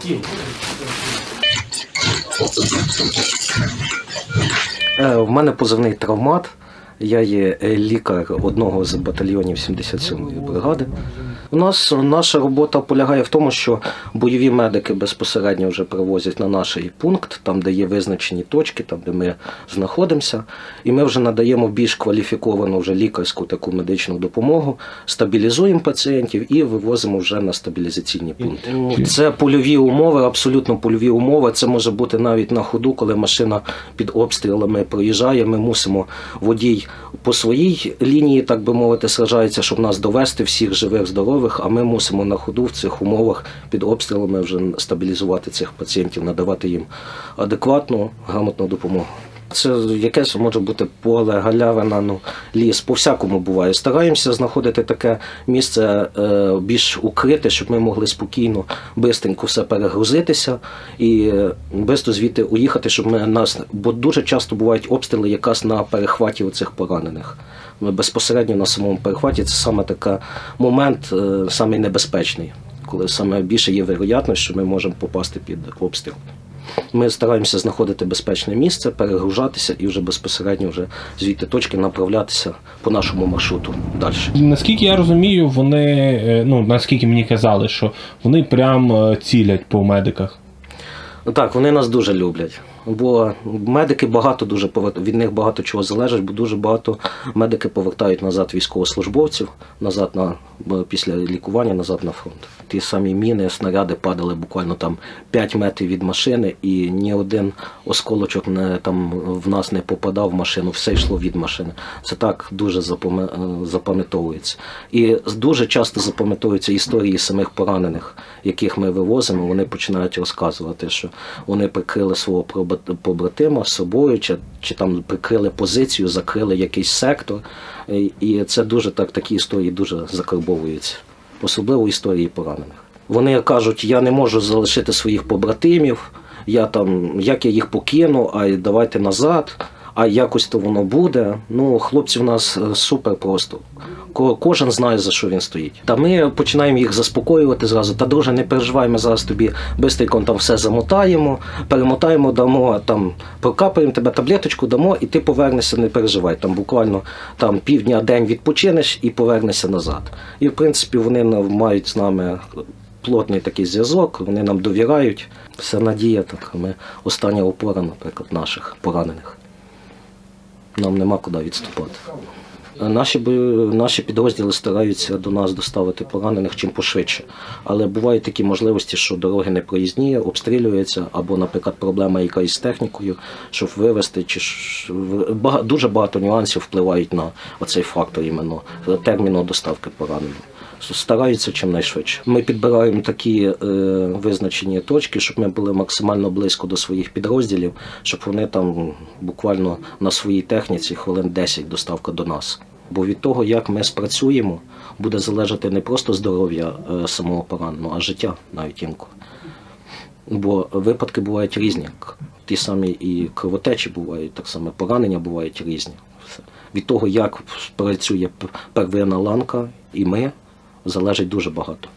Стіл. Е, В мене позивний травмат. Я є е, лікар одного з батальйонів 77-ї бригади. У нас наша робота полягає в тому, що бойові медики безпосередньо вже привозять на наш пункт, там, де є визначені точки, там, де ми знаходимося, і ми вже надаємо більш кваліфіковану вже лікарську таку медичну допомогу, стабілізуємо пацієнтів і вивозимо вже на стабілізаційні пункти. Це польові умови, абсолютно польові умови. Це може бути навіть на ходу, коли машина під обстрілами проїжджає. Ми мусимо водій по своїй лінії, так би мовити, сражається, щоб нас довести всіх живих, здорових. А ми мусимо на ходу в цих умовах під обстрілами вже стабілізувати цих пацієнтів, надавати їм адекватну, грамотну допомогу. Це якесь може бути поле, галявина, ну, ліс, по всякому буває. Стараємося знаходити таке місце е, більш укрите, щоб ми могли спокійно, бистренько все перегрузитися і швидко звідти уїхати, щоб ми нас. Бо дуже часто бувають обстріли якраз на перехваті цих поранених. Безпосередньо на самому перехваті це саме такий момент, е, самий небезпечний, коли саме більше є вероятність, що ми можемо попасти під обстріл. Ми стараємося знаходити безпечне місце, перегружатися і вже безпосередньо вже звідти точки направлятися по нашому маршруту далі. Наскільки я розумію, вони, е, ну наскільки мені казали, що вони прям е, цілять по медиках. Ну Так, вони нас дуже люблять. Бо медики багато дуже від них багато чого залежить, бо дуже багато медики повертають назад військовослужбовців, назад на після лікування, назад на фронт. Ті самі міни, снаряди падали буквально там 5 метрів від машини, і ні один осколочок не там в нас не попадав в машину, все йшло від машини. Це так дуже е, запам'ятовується. І дуже часто запам'ятовуються історії самих поранених, яких ми вивозимо. Вони починають розказувати, що вони прикрили свого побратима собою, чи, чи там прикрили позицію, закрили якийсь сектор. І- це дуже так, такі історії дуже закарбовуються, особливо історії поранених. Вони кажуть, я не можу залишити своїх побратимів, я там, як я їх покину, а давайте назад, а якось то воно буде. Ну, хлопці в нас е, супер просто. Ко- Кожен знає, за що він стоїть. Та ми починаємо їх заспокоювати зразу. Та друже, не переживай, ми зараз тобі бистренько там все замотаємо, перемотаємо, дамо там, прокапаємо тебе таблеточку, дамо, і ти повернешся, не переживай. Там буквально там півдня, день відпочинеш і повернешся назад. І в принципі вони мають з нами плотний такий зв'язок, вони нам довіряють. Все надія, так ми остання опора, наприклад, наших поранених. Нам нема куди відступати. Наші, бо- наші підрозділи стараються до нас доставити поранених чим пошвидше. Але бувають такі можливості, що дороги не проїзні, обстрілюються, або, наприклад, проблема якась з технікою, щоб вивезти, чи дуже багато нюансів впливають на оцей фактор іменно терміну доставки поранених. Стараються чимнайшвидше. Ми підбираємо такі е, визначені точки, щоб ми були максимально близько до своїх підрозділів, щоб вони там буквально на своїй техніці хвилин 10 доставка до нас. Бо від того, як ми спрацюємо, буде залежати не просто здоров'я е, самого пораненого, а життя навіть інколи. Бо випадки бувають різні. Ті самі і кровотечі бувають, так само поранення бувають різні. Від того, як працює первинна ланка і ми, залежить дуже багато.